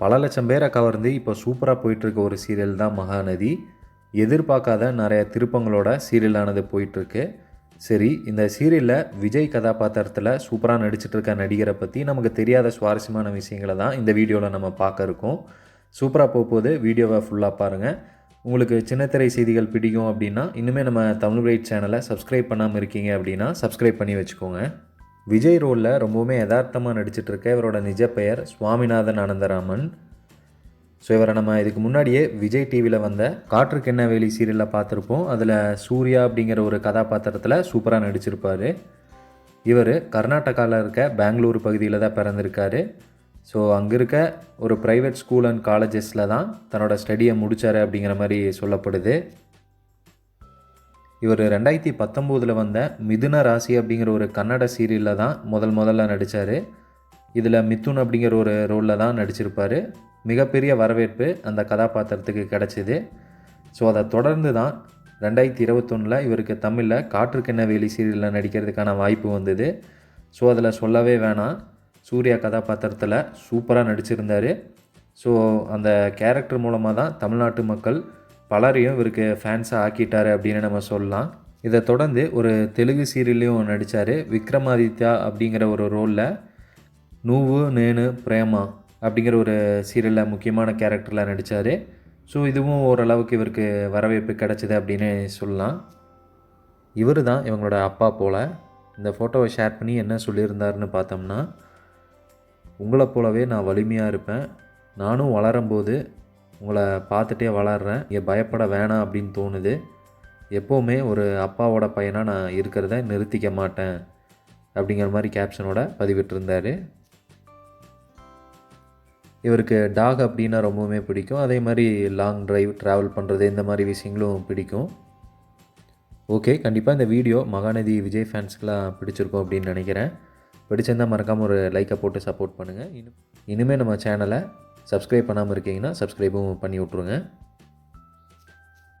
பல லட்சம் பேரை கவர்ந்து இப்போ சூப்பராக போயிட்டுருக்க ஒரு சீரியல் தான் மகாநதி. எதிர்பார்க்காத நிறைய திருப்பங்களோட சீரியலானது போயிட்டுருக்கு. சரி இந்த சீரியலில் விஜய் கதாபாத்திரத்தில் சூப்பராக நடிச்சிட்டு இருக்க நடிகரை பற்றி நமக்கு தெரியாத சுவாரஸ்யமான விஷயங்களை தான் இந்த வீடியோவில் நம்ம பார்க்க இருக்கோம். சூப்பராக போகும்போது வீடியோவை ஃபுல்லாக பாருங்கள் உங்களுக்கு சின்னத்திரை செய்திகள் பிடிக்கும் அப்படின்னா இன்னுமே நம்ம தமிழ் ரைட் சேனலை சப்ஸ்கிரைப் பண்ணாமல் இருக்கீங்க அப்படின்னா சப்ஸ்கிரைப் பண்ணி வச்சுக்கோங்க. விஜய் ரோலில் ரொம்பவுமே யதார்த்தமாக நடிச்சிட்ருக்க இவரோட நிஜ பெயர் சுவாமிநாதன் அனந்தராமன். ஸோ இவரை நம்ம இதுக்கு முன்னாடியே விஜய் டிவியில் வந்த காற்றுக்கு என்ன வேலி சீரியலில் பார்த்துருப்போம் அதில் சூர்யா அப்படிங்கிற ஒரு கதாபாத்திரத்தில் சூப்பராக நடிச்சிருப்பார். இவர் கர்நாடகாவில் இருக்க பெங்களூர் பகுதியில் தான் பிறந்திருக்காரு. ஸோ அங்கே இருக்க ஒரு ப்ரைவேட் ஸ்கூல் அண்ட் காலேஜஸில் தான் தன்னோட ஸ்டடியை முடித்தார் அப்படிங்கிற மாதிரி சொல்லப்படுது. இவர் ரெண்டாயிரத்தி பத்தொம்போதில் வந்த மிதுன ராசி அப்படிங்கிற ஒரு கன்னட சீரியலில் தான் முதல் முதல்ல நடித்தார் இதில் மித்துன் அப்படிங்கிற ஒரு ரோலில் தான் நடிச்சிருப்பார். மிகப்பெரிய வரவேற்பு அந்த கதாபாத்திரத்துக்கு கிடச்சிது. ஸோ அதை தொடர்ந்து தான் ரெண்டாயிரத்தி இருபத்தொன்னில் இவருக்கு தமிழில் காற்றுக்கிண்ண வேலி சீரியலில் நடிக்கிறதுக்கான வாய்ப்பு வந்தது. ஸோ அதில் சொல்லவே வேணாம். சூர்யா கதாபாத்திரத்தில் சூப்பராக நடிச்சிருந்தார். ஸோ அந்த கேரக்டர் மூலமாக தான் தமிழ்நாட்டு மக்கள் பலரையும் இவருக்கு ஃபேன்ஸாக ஆக்கிட்டார் அப்படின்னு நம்ம சொல்லலாம். இதை தொடர்ந்து ஒரு தெலுங்கு சீரியல்லையும் நடித்தார் விக்ரமாதித்யா அப்படிங்கிற ஒரு ரோலில் நூவு நேனு பிரேமா அப்படிங்கிற ஒரு சீரியலில் முக்கியமான கேரக்டரில் நடித்தார் ஸோ இதுவும் ஓரளவுக்கு இவருக்கு வரவேற்பு கிடச்சிது அப்படின்னு சொல்லலாம். இவர் தான் இவங்களோட அப்பா போல் இந்த ஃபோட்டோவை ஷேர் பண்ணி என்ன சொல்லியிருந்தாருன்னு பார்த்தோம்னா உங்களை போலவே நான் வலிமையாக இருப்பேன். நானும் வளரும்போது உங்களை பார்த்துட்டே வளர்றேன். இங்கே பயப்பட வேணாம் அப்படின்னு தோணுது. எப்போவுமே ஒரு அப்பாவோட பையனாக நான் இருக்கிறத நிறுத்திக்க மாட்டேன் அப்படிங்கிற மாதிரி கேப்ஷனோட பதிவிட்டிருந்தார். இவருக்கு டாக் அப்படின்னா ரொம்பவுமே பிடிக்கும். அதே மாதிரி லாங் டிரைவ் ட்ராவல் பண்ணுறது இந்த மாதிரி விஷயங்களும் பிடிக்கும். ஓகே கண்டிப்பாக இந்த வீடியோ மகாநதி விஜய் ஃபேன்ஸ்க்கெலாம் பிடிச்சிருக்கும் அப்படின்னு நினைக்கிறேன். பிடிச்சிருந்தால் மறக்காமல் ஒரு லைக்கை போட்டு சப்போர்ட் பண்ணுங்கள் இன்னும் இனிமேல் நம்ம சேனலை சப்ஸ்கிரைப் பண்ணாமல் இருக்கீங்கன்னா சப்ஸ்கிரைபும் பண்ணி விட்ருங்க.